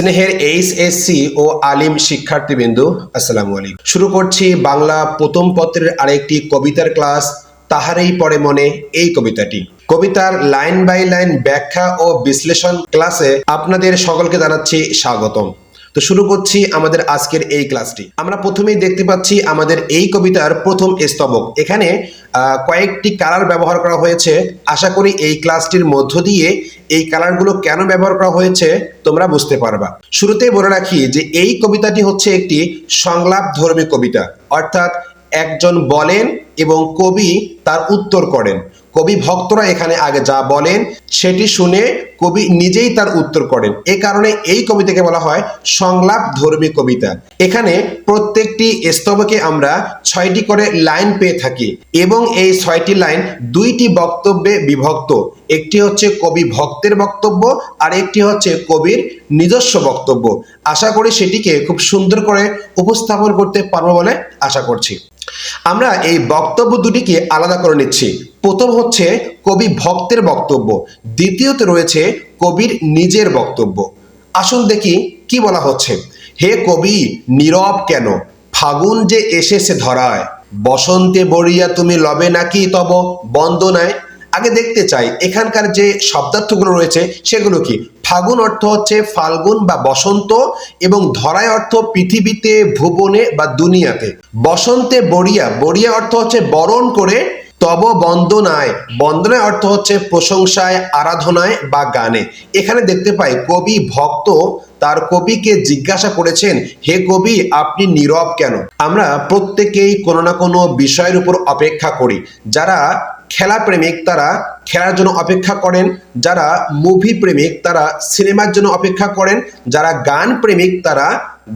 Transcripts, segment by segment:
স্নেহের H S C ও আলিম শিক্ষার্থীবৃন্দু, আসসালামু আলাইকুম। শুরু করছি বাংলা প্রথম পত্রের আরেকটি কবিতার ক্লাস, তাহারেই পড়ে মনে এই কবিতাটি। কবিতার লাইন বাই লাইন ব্যাখ্যা ও বিশ্লেষণ ক্লাসে আপনাদের সকলকে জানাচ্ছি স্বাগতম। তো শুরু করছি আমাদের আজকের এই ক্লাসটি। আমরা প্রথমেই দেখতে পাচ্ছি আমাদের এই কবিতার প্রথম স্তবক। এখানে কয়েকটি কালার ব্যবহার করা হয়েছে। আশা করি এই ক্লাসটির মধ্য দিয়ে এই কালারগুলো কেন ব্যবহার করা হয়েছে তোমরা বুঝতে পারবা। শুরুতেই বলে রাখি যে এই কবিতাটি হচ্ছে একটি সংলাপ ধর্মী কবিতা। অর্থাৎ একজন বলেন এবং কবি তার উত্তর করেন। কবি ভক্তরা এখানে আগে যা বলেন, সেটি শুনে কবি নিজেই তার উত্তর করেন। এ কারণে এই কবিতাকে বলা হয় সংলাপ ধর্মী কবিতা। এখানে প্রত্যেকটি স্তবকে আমরা ছয়টি করে লাইন পেয়ে থাকি এবং এই ছয়টি লাইন দুইটি বক্তব্যে বিভক্ত। একটি হচ্ছে কবি ভক্তের বক্তব্য, আর একটি হচ্ছে কবির নিজস্ব বক্তব্য। আশা করি সেটিকে খুব সুন্দর করে উপস্থাপন করতে পারব বলে আশা করছি। আমরা এই বক্তব্য দুটিকে আলাদা করে নিচ্ছি। প্রথম হচ্ছে কবি ভক্তের বক্তব্য, দ্বিতীয়তে রয়েছে কবির নিজের বক্তব্য। আসুন দেখি কি বলা হচ্ছে। হে কবি, নীরব কেন? ফাগুন যে এসেছে ধরায়, বসন্তে বড়িয়া তুমি লবে নাকি তব বন্দনায়? আগে দেখতে চাই, এখানকার যে শব্দার্থগুলো রয়েছে, সেগুলো কি? ফাগুন অর্থ হচ্ছে ফাল্গুন বা বসন্ত এবং ধরায় অর্থ পৃথিবীতে, ভুবনে বা দুনিয়াতে। বসন্তে বড়িয়া বড়িয়া অর্থ হচ্ছে বরণ করে, তব বন্দনায়। বন্দনায় অর্থ হচ্ছে প্রশংসায়, আরাধনায় বা গানে। এখানে দেখতে পাই, কবি ভক্ত তার কবিকে জিজ্ঞাসা করেছেন, হে কবি, আপনি নীরব কেন? আমরা প্রত্যেকেই কোনো না কোনো বিষয়ের উপর অপেক্ষা করি। যারা খেলা প্রেমিক তারা খেলার জন্য অপেক্ষা করেন, যারা মুভি প্রেমিক তারা সিনেমার জন্য অপেক্ষা করেন, যারা গান প্রেমিক তারা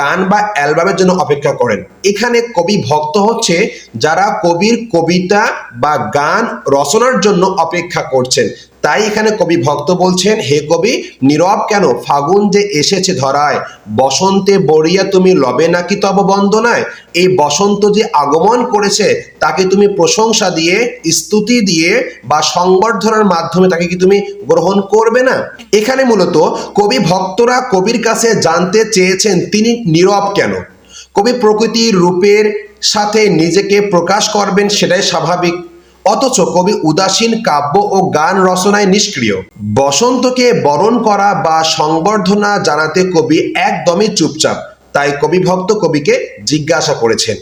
গান বা অ্যালবামের জন্য অপেক্ষা করেন। এখানে কবি ভক্ত হচ্ছে যারা কবির কবিতা বা গান রচনার জন্য অপেক্ষা করছেন। তাই এখানে কবি ভক্ত বলছেন, হে কবি, নীরব কেন? ফাগুন যে এসেছে ধরায়, বসন্তে বড়িয়া তুমি লবে নাকি তব বন্দনায়? এই বসন্ত যে আগমন করেছে, তাকে তুমি প্রশংসা দিয়ে, স্তুতি দিয়ে বা সংবর্ধনার মাধ্যমে তাকে কি তুমি গ্রহণ করবে না? এখানে মূলত কবি ভক্তরা কবির কাছে জানতে চেয়েছেন, তিনি নীরব কেন? কবি প্রকৃতির রূপের সাথে নিজেকে প্রকাশ করবেন, সেটাই স্বাভাবিক। অথচ কবি উদাসীন কাব্য ও গান রচনায় নিষ্ক্রিয়। বসন্তকে বরণ করা বা সংবর্ধনা জানাতে কবি একদমই চুপচাপ, তাই কবি ভক্ত কবিকে জিজ্ঞাসা করেছেন।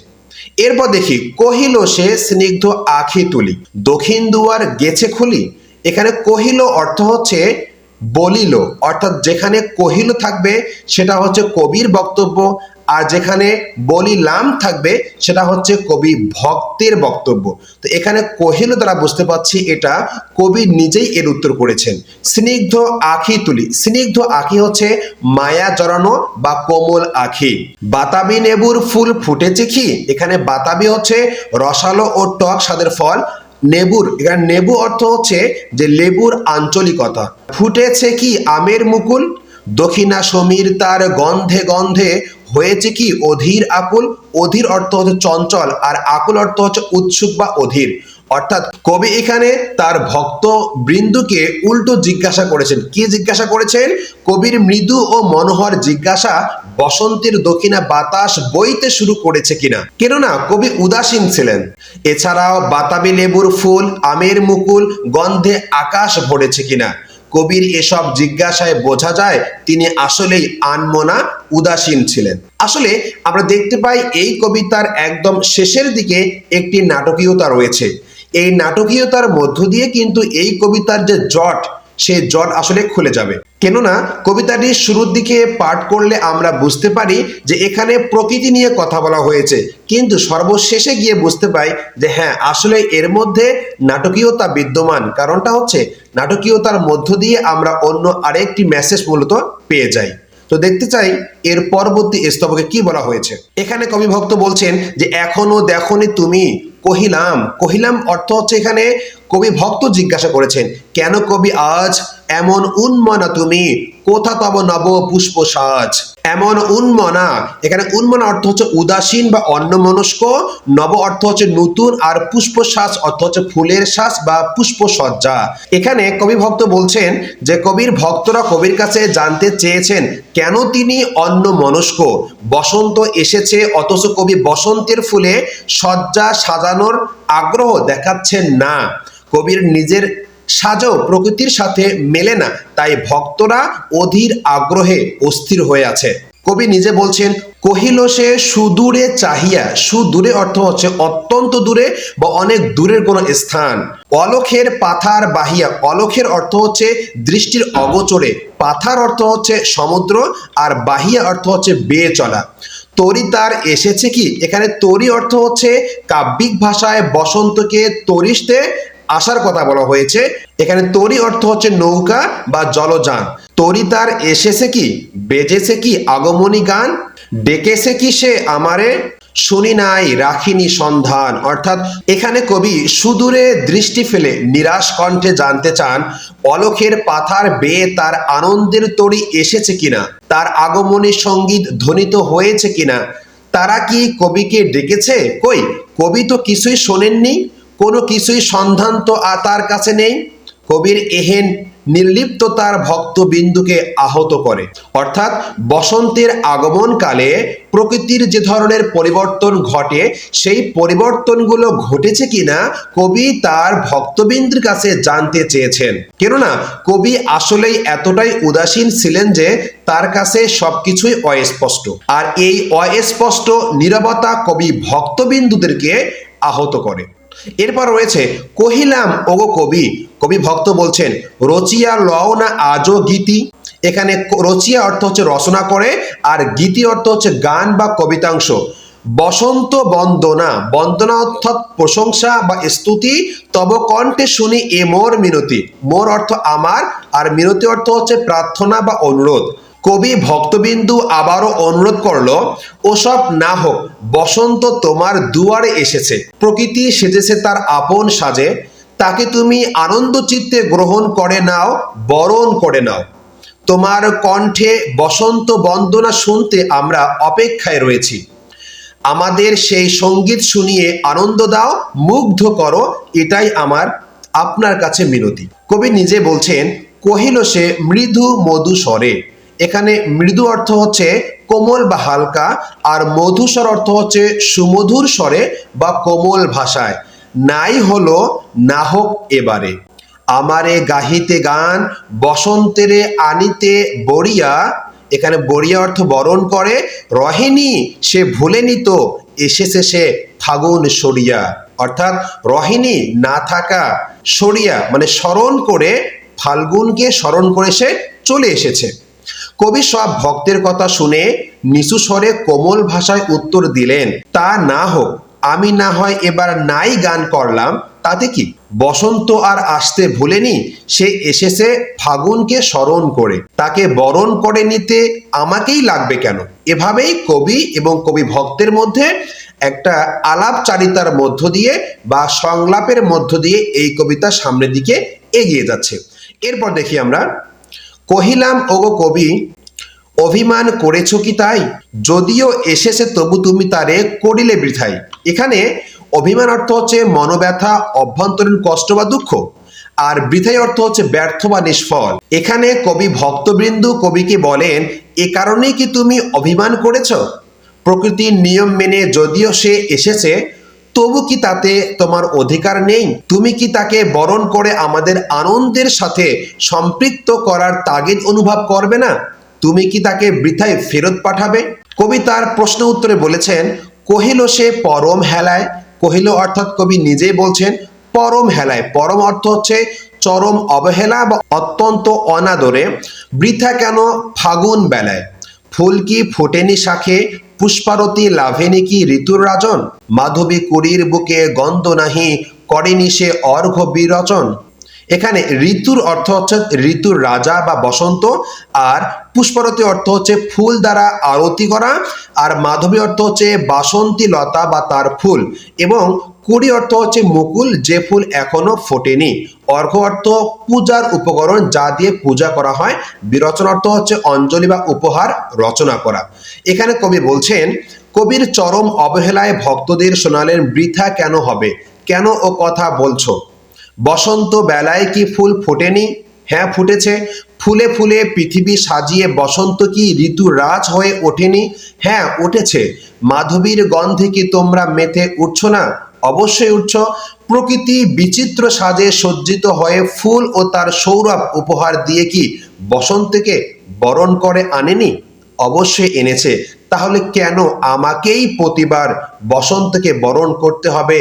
এরপর দেখি, কহিল সে স্নিগ্ধ আখি তুলি, দক্ষিণ দুয়ার গেছে খুলি? এখানে কহিল অর্থ হচ্ছে বলিল, অর্থাৎ যেখানে কহিল থাকবে সেটা হচ্ছে কবির বক্তব্য, আর যেখানে বলিলাম থাকবে সেটা হচ্ছে কবি ভক্তের বক্তব্য। তো এখানে কহিল দ্বারা বুঝতে পারছি এটা কবি নিজেই এর উত্তর করেছেন। স্নিগ্ধ আখি তুলি, স্নিগ্ধ আখি হচ্ছে মায়া জড়ানো বা কোমল আখি। বাতাবি নেবুর ফুল ফুটেছে কি? এখানে বাতাবি হচ্ছে রসালো ও টক স্বাদের ফল নেবুর, এখানে নেবু অর্থ হচ্ছে যে লেবুর আঞ্চলিকতা। ফুটেছে কি আমের মুকুল? দক্ষিণা সমীর তার গন্ধে গন্ধে হয়েছে কি অধীর আকুল? অধীর অর্থ হচ্ছে চঞ্চল আর আকুল অর্থ হচ্ছে উৎসুক বা অধীর। অর্থাৎ কবি এখানে তার ভক্ত বৃন্দুকে উল্টো জিজ্ঞাসা করেছেন। কি জিজ্ঞাসা করেছেন? কবির মৃদু ও মনোহর জিজ্ঞাসা, বসন্তের দক্ষিণা বাতাস বইতে শুরু করেছে কিনা? কেননা কবি উদাসীন ছিলেন। এছাড়াও বাতাবি লেবুর ফুল, আমের মুকুল, গন্ধে আকাশ ভরেছে কিনা? কবির এসব জিজ্ঞাসায় বোঝা যায় তিনি আসলেই আনমনা, উদাসীন ছিলেন। আসলে আমরা দেখতে পাই এই কবিতার একদম শেষের দিকে একটি নাটকীয়তা রয়েছে। এই নাটকীয়তার মধ্য দিয়ে কিন্তু এই কবিতার যে জট, সে জট আসলে খুলে যাবে। কেননা, কবিতাটি শুরুর দিকে পাঠ করলে আমরা বুঝতে পারি যে এখানে প্রকৃতি নিয়ে কথা বলা হয়েছে। কিন্তু সর্বশেষে গিয়ে বুঝতে পাই যে হ্যাঁ আসলে এর মধ্যে নাটকীয়তা বিদ্যমান। কারণটা হচ্ছে, নাটকীয়তার মধ্য দিয়ে আমরা অন্য আরেকটি মেসেজ মূলত পেয়ে যাই। তো দেখতে চাই, এর পরবর্তী স্তবকে কি বলা হয়েছে? এখানে কবি ভক্ত বলছেন যে, এখনও দেখনি তুমি কহিলাম কহিলাম অর্থ হচ্ছে এখানে কবি ভক্ত জিজ্ঞাসা করেছেন, কেন কবি আজ এমন উন্মনা তুমি? কোথা পাবো নব পুষ্প সাজ? এমন উন্মনা, এখানে উন্মনা অর্থ হচ্ছে উদাসীন বা অন্যমনস্ক, নব অর্থ হচ্ছে নতুন আর পুষ্প শ্বাস অর্থ হচ্ছে ফুলের শ্বাস বা পুষ্প সজ্জা এখানে কবি ভক্ত বলছেন যে কবির ভক্তরা কবির কাছে জানতে চেয়েছেন, কেন তিনি অন্য মনস্ক বসন্ত এসেছে, অথচ কবি বসন্তের ফুলে সজ্জা সাজানোর আগ্রহ দেখাচ্ছেন না। কবির নিজের সাজও প্রকৃতির সাথে মেলে না, তাই ভক্তরা অধীর আগ্রহে অস্থির হয়ে আছে। কবি নিজে বলছেন, কহিল সে সুদূরে চাহিয়া, সুদূরে অর্থ হচ্ছে অত্যন্ত দূরে বা অনেক দূরের কোনো স্থান। অলখের পাথার বাহিয়া, অলখের অর্থ হচ্ছে দৃষ্টির অগোচরে। পাথার অর্থ হচ্ছে সমুদ্র আর বাহিয়া অর্থ হচ্ছে বেয়ে চলা। তরি তার এসেছে কি? এখানে তরি অর্থ হচ্ছে কাব্যিক ভাষায় বসন্তকে তরিস্তে আসার কথা বলা হয়েছে। এখানে তরি অর্থ হচ্ছে নৌকা বা জলযান। তরি তার এসেছে কি, বেজেছে কি আগমনী গান, ডেকেছে কি সে আমারে, শুনি নাই, রাখিনি সন্ধান। অর্থাৎ এখানে কবি সুদূরে দৃষ্টি ফেলে নিরাশ কণ্ঠে জানতে চান, অলখের পাথার বেয়ে তার আনন্দের তরি এসেছে কিনা, তার আগমনী সংগীত ধ্বনিত হয়েছে কিনা, তারা কি কবিকে ডেকেছে? কই, কবি তো কিছুই শোনেননি? কোনো কিছুই সন্ধান তো আর তার কাছে নেই। কবির এহেন নির্লিপ্ত নির্লিপ্ততার ভক্তবিন্দুকে আহত করে। অর্থাৎ বসন্তের আগমনকালে প্রকৃতির যে ধরনের পরিবর্তন ঘটে, সেই পরিবর্তনগুলো ঘটেছে কিনা কবি তার ভক্তবিন্দুর কাছে জানতে চেয়েছেন। কেননা, কবি আসলেই এতটাই উদাসীন ছিলেন যে তার কাছে সবকিছুই অস্পষ্ট। আর এই অস্পষ্ট নীরবতা কবি ভক্তবিন্দুদেরকে আহত করে। এরপর রয়েছে কহিলাম, ওগো কবি। কবি ভক্ত বলছেন, রচিয়া লও না আজও গীতি। এখানে রচিয়া অর্থ হচ্ছে রচনা করে, আর গীতি অর্থ হচ্ছে গান বা কবিতাংশ। বসন্ত বন্দনা বন্দনা অর্থাৎ প্রশংসা বা স্তুতি, তব কণ্ঠে শুনি এ মোর মিনতি। মোর অর্থ আমার, আর মিনতি অর্থ হচ্ছে প্রার্থনা বা অনুরোধ। কবি ভক্তবিন্দু আবারও অনুরোধ করল, ওসব না হোক, বসন্ত তোমার দুয়ারে এসেছে। প্রকৃতি সেজেছে তার আপন সাজে। তাকে তুমি আনন্দ চিত্তে গ্রহণ করে নাও, বরণ করে নাও। তোমার কণ্ঠে বসন্ত বন্দনা শুনতে আমরা অপেক্ষায় রয়েছি। আমাদের সেই সংগীত শুনিয়ে আনন্দ দাও, মুগ্ধ করো, এটাই আমার, আপনার কাছে মিনতি। কবি নিজে বলছেন, কহিল সে মৃদু মধু স্বরে এখানে মৃদু অর্থ হচ্ছে কোমল বা হালকা, আর মধুস্বর অর্থ হচ্ছে সুমধুর স্বরে বা কোমল ভাষায়। নাই হলো না হোক এবারে। আমারে গাহিতে গান, বসন্তেরে আনিতে বড়িয়া। এখানে বড়িয়া অর্থ বরণ করে, রহেনি সে ভুলে নিত এসেছে সে ফাগুন সরিয়া। অর্থাৎ রহিনী না থাকা, সরিয়া মানে স্মরণ করে, ফাল্গুনকে স্মরণ করে সে চলে এসেছে। কবি সব ভক্তের কথা শুনে নিচু স্বরে কোমল ভাষায় উত্তর দিলেন, তা না হোক, আমি না হয় এবার নাই গান করলাম, তাতে কি? বসন্ত আর আসতে ভুলেনি, সে এসেছে ফাগুনকে স্মরণ করে। তাকে বরণ করে নিতে আমাকেই লাগবে কেন? এভাবেই কবি এবং কবি ভক্তের মধ্যে একটা আলাপচারিতার মধ্য দিয়ে বা সংলাপের মধ্য দিয়ে এই কবিতা সামনের দিকে এগিয়ে যাচ্ছে। এরপর দেখি আমরা কহিলাম, ওগো কবি, অভিমান করেছ কি তাই? যদিও এসেছে তবু তুমি তারে করিলে বৃথাই। এখানে অভিমান অর্থ হচ্ছে মনোব্যথা, অভ্যন্তরীণ কষ্ট বা দুঃখ, আর বৃথাই অর্থ হচ্ছে ব্যর্থ বা নিষ্ফল। এখানে কবি ভক্তবৃন্দু কবিকে বলেন, এ কারণেই কি তুমি অভিমান করেছ? প্রকৃতির নিয়ম মেনে যদিও সে এসেছে তবু কি তাতে তোমার অধিকার নেই? তুমি কি তাকে বরণ করে আমাদের আনন্দের সাথে সম্পৃক্ত করার তাগিদ অনুভব করবে না? তুমি কি তাকে বৃথায় ফেরত পাঠাবে? কবি তার প্রশ্ন উত্তরে বলেছেন, কহিল সে পরম হেলায়। কহিল অর্থাৎ কবি নিজেই বলছেন, পরম হেলায়। পরম অর্থ হচ্ছে চরম অবহেলা বা অত্যন্ত অনাদরে, বৃথা কেন ফাগুন বেলায়? ফুল কি ফোটেনি শাখে পুষ্পারতি লাভেনি কি ঋতুর রাজন? মাধবী কুড়ির বুকে গন্ধ নাহি, করেনি সে অর্ঘ বিরচন। এখানে ঋতুর অর্থ হচ্ছে ঋতুর রাজা বা বসন্ত, আর পুষ্পরতি অর্থ হচ্ছে ফুল দ্বারা আরতি করা, আর মাধবী অর্থ হচ্ছে বাসন্তী লতা বা তার ফুল, এবং কুড়ি অর্থ হচ্ছে মুকুল, যে ফুল এখনও ফোটেনি। অর্ঘ অর্থ পূজার উপকরণ যা দিয়ে পূজা করা হয়। বিরচন অর্থ হচ্ছে অঞ্জলি বা উপহার রচনা করা। এখানে কবি বলছেন, কবির চরম অবহেলায় ভক্তদের শোনালেন বৃথা কেন হবে? কেন ও কথা বলছো? বসন্ত বেলায় কি ফুল ফোটেনি? হ্যাঁ ফুটেছে। ফুলে ফুলে পৃথিবী সাজিয়ে বসন্ত কি ঋতু রাজ হয়ে ওঠেনি? হ্যাঁ উঠেছে। মাধবীর গন্ধে কি তোমরা মেতে উঠছো না? অবশ্যই উঠছ প্রকৃতি বিচিত্র সাজে সজ্জিত হয়ে ফুল ও তার সৌরভ উপহার দিয়ে কি বসন্তকে বরণ করে আনেনি? অবশ্যই এনেছে। তাহলে কেন আমাকেই প্রতিবার বসন্তকে বরণ করতে হবে,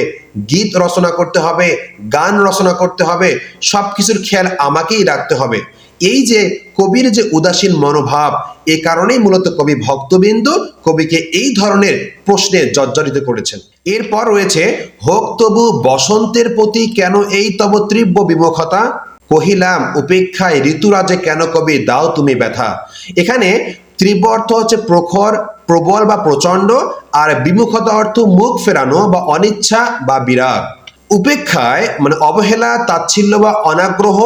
গীত রচনা করতে হবে, গান রচনা করতে হবে সব কিছুর খেয়াল আমাকেই রাখতে হবে। এই যে কবির যে উদাসীন মনোভাব, এ কারণেই মূলত কবি ভক্তবিন্দু কবিকে এই ধরনের প্রশ্নে জর্জরিত করেছেন। এরপর রয়েছে, হোক তবু বসন্তের প্রতি কেন এই তব তীব্র বিমুখতা? কহিলাম, উপেক্ষায় ঋতুরাজে কেন কবি দাও তুমি ব্যথা? এখানে তীব্র অর্থ হচ্ছে প্রখর, প্রবল বা প্রচণ্ড, আর বিমুখতা অর্থ মুখ ফেরানো বা অনিচ্ছা বা বিরাগ। উপেক্ষায় মানে অবহেলা, তাচ্ছিল্য বা অনাগ্রহ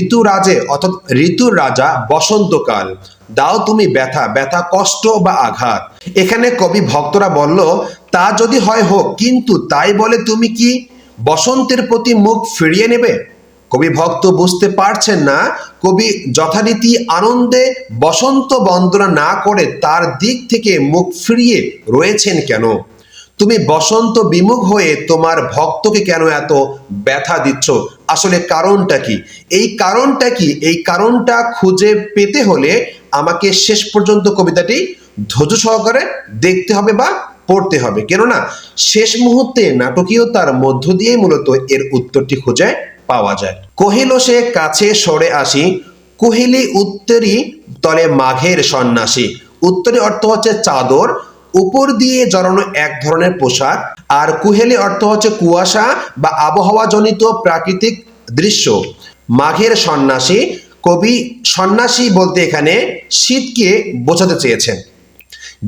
ঋতুরাজে অর্থাৎ ঋতুর রাজা বসন্তকাল। দাও তুমি ব্যথা ব্যথা কষ্ট বা আঘাত। এখানে কবি ভক্তরা বলল, তা যদি হয় হোক, কিন্তু তাই বলে তুমি কি বসন্তের প্রতি মুখ ফিরিয়ে নেবে? কবি ভক্ত বুঝতে পারছেন না। কবি যথারীতি আনন্দে বসন্ত বন্দনা না করে তার দিক থেকে মুখ ফিরিয়ে রয়েছেন কেন? তুমি বসন্ত বিমুখ হয়ে তোমার ভক্তকে কেন এত ব্যথা দিচ্ছ? আসলে কারণটা কি? এই কারণটা কি? এই কারণটা খুঁজে পেতে হলে আমাকে শেষ পর্যন্ত কবিতাটি ধৈর্য সহকারে দেখতে হবে বা পড়তে হবে। কেননা শেষ মুহূর্তে নাটকীয়তার মধ্য দিয়ে মূলত এর উত্তরটি খুঁজে পাওয়া যায়। কহিল সে, কাছে সরে আসি। কুহিলি উত্তরী তলে মাঘের সন্ন্যাসী। উত্তরে অর্থ হচ্ছে চাদর। উপর দিয়ে জড়ানো এক ধরনের পোশাক, আর কুহেলি অর্থ হচ্ছে কুয়াশা বা আবহাওয়াজনিত প্রাকৃতিক দৃশ্য। মাঘের সন্ন্যাসী, কবি সন্ন্যাসী বলতে এখানে শীতকে বোঝাতে চেয়েছেন।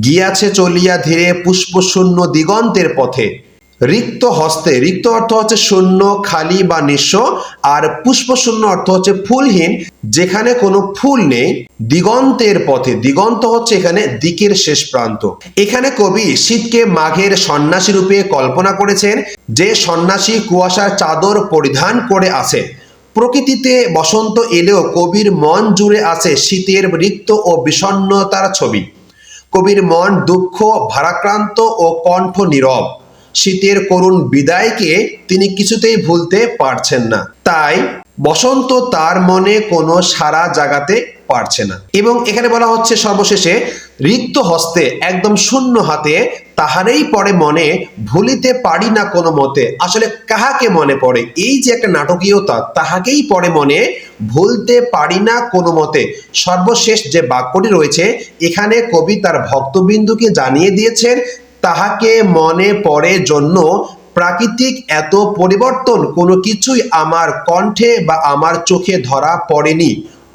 গিয়াছে চলিয়া ধীরে পুষ্পশূন্য দিগন্তের পথে। রিক্ত হস্তে, রিক্ত অর্থ হচ্ছে শূন্য, খালি বা নিঃস্ব, আর পুষ্পশূন্য অর্থ হচ্ছে ফুলহীন, যেখানে কোনো ফুল নেই, দিগন্তের পথে, দিগন্ত হচ্ছে এখানে দিকের শেষ প্রান্ত। এখানে কবি শীতকে মাঘের সন্ন্যাসী রূপে কল্পনা করেছেন, যে সন্ন্যাসী কুয়াশার চাদর পরিধান করে আছে। প্রকৃতিতে বসন্ত এলেও কবির মন জুড়ে আছে শীতের রিক্ত ও বিষণ্ণতার ছবি। কবির মন দুঃখ, ভারাক্রান্ত ও কণ্ঠ নীরব। শীতের করুণ বিদায়কে তিনি কিছুতেই ভুলতে পারছেন না। তাই বসন্ত তার মনে কোনো সারা জাগাতে পারছে না। এবং এখানে বলা হচ্ছে সর্বশেষে রিক্ত হস্তে একদম শূন্য হাতে তাহারেই পড়ে মনে ভুলিতে পারি না কোনো মতে। আসলে কাহাকে মনে পড়ে? এই যে একটা নাটকীয়তা, তাহাকেই পড়ে মনে ভুলতে পারি না কোনো মতে। সর্বশেষ যে বাক্যটি রয়েছে, এখানে কবি তার ভক্তবিন্দুকে জানিয়ে দিয়েছেন তাহাকে মনে পড়ে জন্য প্রাকৃতিক এত পরিবর্তন, কোনো কিছুই আমার কণ্ঠে বা আমার চোখে ধরা পড়েনি।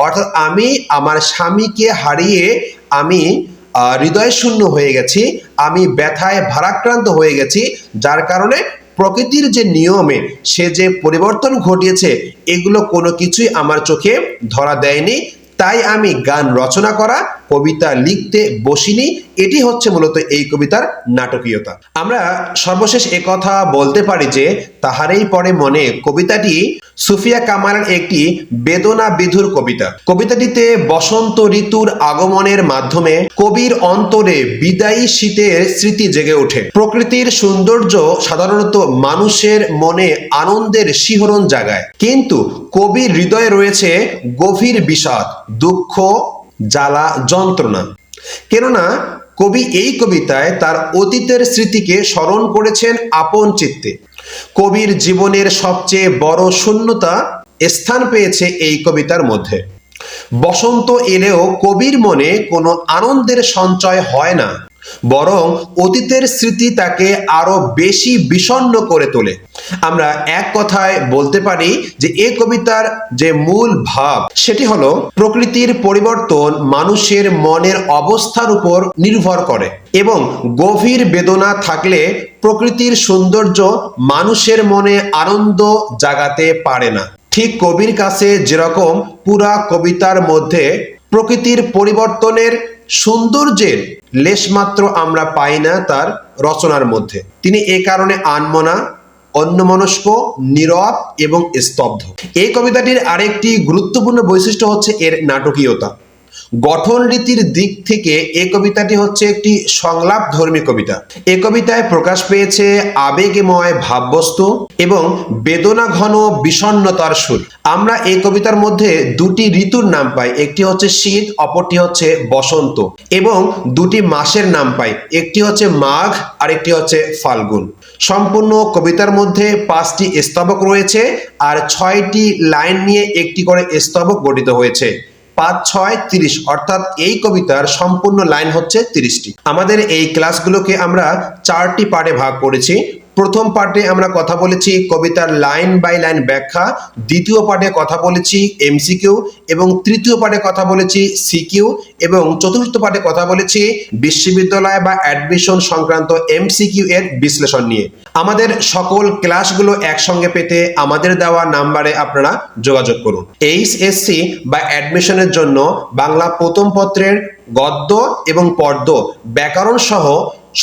অর্থাৎ আমি আমার স্বামীকে হারিয়ে আমি হৃদয় শূন্য হয়ে গেছি, আমি ব্যথায় ভারাক্রান্ত হয়ে গেছি, যার কারণে প্রকৃতির যে নিয়মে সে যে পরিবর্তন ঘটিয়েছে, এগুলো কোনো কিছুই আমার চোখে ধরা দেয়নি। তাই আমি গান রচনা করা, কবিতা লিখতে বসিনি। এটি হচ্ছে মূলত এই কবিতার নাটকীয়তা। আমরা সর্বশেষ একথা বলতে পারি যে, তাহারেই পরে মনে কবিতাটি সুফিয়া কামালের একটি বেদনা বিধুর কবিতা। কবিতাটিতে বসন্ত ঋতুর আগমনের মাধ্যমে কবির অন্তরে বিদায়ী শীতের স্মৃতি জেগে ওঠে। প্রকৃতির সৌন্দর্য সাধারণত মানুষের মনে আনন্দের শিহরণ জাগায়। কিন্তু কবির হৃদয়ে রয়েছে গভীর বিষাদ, দুঃখ, জ্বালা, যন্ত্রণা। কেননা কবি এই কবিতায় তার অতীতের স্মৃতিকে স্মরণ করেছেন আপন চিত্তে। কবির জীবনের সবচেয়ে বড় শূন্যতা স্থান পেয়েছে এই কবিতার মধ্যে। বসন্ত এলেও কবির মনে কোনো আনন্দের সঞ্চয় হয় না। বরং অতীতের স্মৃতি তাকে আরও বেশি বিষণ্ণ করে তোলে। আমরা এক কথায় বলতে পারি যে এই কবিতার যে মূল ভাব, সেটি হলো প্রকৃতির পরিবর্তন মানুষের মনের অবস্থার উপর নির্ভর করে এবং গভীর বেদনা থাকলে প্রকৃতির সৌন্দর্য মানুষের মনে আনন্দ জাগাতে পারে না। ঠিক কবির কাছে যেরকম পুরা কবিতার মধ্যে প্রকৃতির পরিবর্তনের সৌন্দর্যের লেশমাত্র আমরা পাই না তার রচনার মধ্যে। তিনি এ কারণে আনমনা, অন্যমনস্ক, নীরব এবং স্তব্ধ। এই কবিতাটির আরেকটি গুরুত্বপূর্ণ বৈশিষ্ট্য হচ্ছে এর নাটকীয়তা। গঠন রীতির দিক থেকে এই কবিতাটি হচ্ছে একটি সংলাপ ধর্মী কবিতা। এ কবিতায় প্রকাশ পেয়েছে আবেগময় ভাববস্তু এবং বেদনা ঘন বিষণ্ণতার সুর। আমরা এই কবিতার মধ্যে দুটি ঋতুর নাম পাই, একটি হচ্ছে শীত, অপরটি হচ্ছে বসন্ত এবং দুটি মাসের নাম পাই, একটি হচ্ছে মাঘ আর একটি হচ্ছে ফাল্গুন। সম্পূর্ণ কবিতার মধ্যে পাঁচটি স্তবক রয়েছে আর ছয়টি লাইন নিয়ে একটি করে স্তবক গঠিত হয়েছে। পাঁচ, ছয়, তিরিশ, অর্থাৎ এই কবিতার সম্পূর্ণ লাইন হচ্ছে তিরিশটি। আমাদের এই ক্লাসগুলোকে আমরা চারটি পার্টে ভাগ করেছি। প্রথম পার্টে আমরা কথা বলেছি কবিতার লাইন বাই লাইন ব্যাখ্যা, দ্বিতীয় পার্টে কথা বলেছি এমসিকিউ এবং তৃতীয় পার্টে কথা বলেছি সিকিউ এবং চতুর্থ পার্টে কথা বলেছি বিশ্ববিদ্যালয় বা অ্যাডমিশন সংক্রান্ত এমসিকিউ এর বিশ্লেষণ নিয়ে। আমাদের সকল ক্লাসগুলো একসঙ্গে পেতে আমাদের দেওয়া নাম্বারে আপনারা যোগাযোগ করুন। এইচএসসি বা অ্যাডমিশনের জন্য বাংলা প্রথম পত্রের গদ্য এবং পদ্য ব্যাকরণ সহ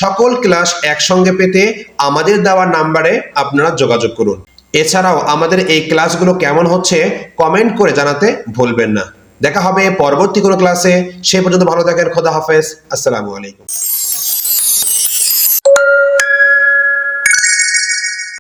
সকল ক্লাস একসঙ্গে পেতে আমাদের দেওয়া নাম্বারে আপনারা যোগাযোগ করুন। এছাড়াও আমাদের এই ক্লাসগুলো কেমন হচ্ছে কমেন্ট করে জানাতে ভুলবেন না। দেখা হবে পরবর্তী কোনো ক্লাসে। সে পর্যন্ত ভালো থাকেন, খোদা হাফেজ। আসসালামু আলাইকুম।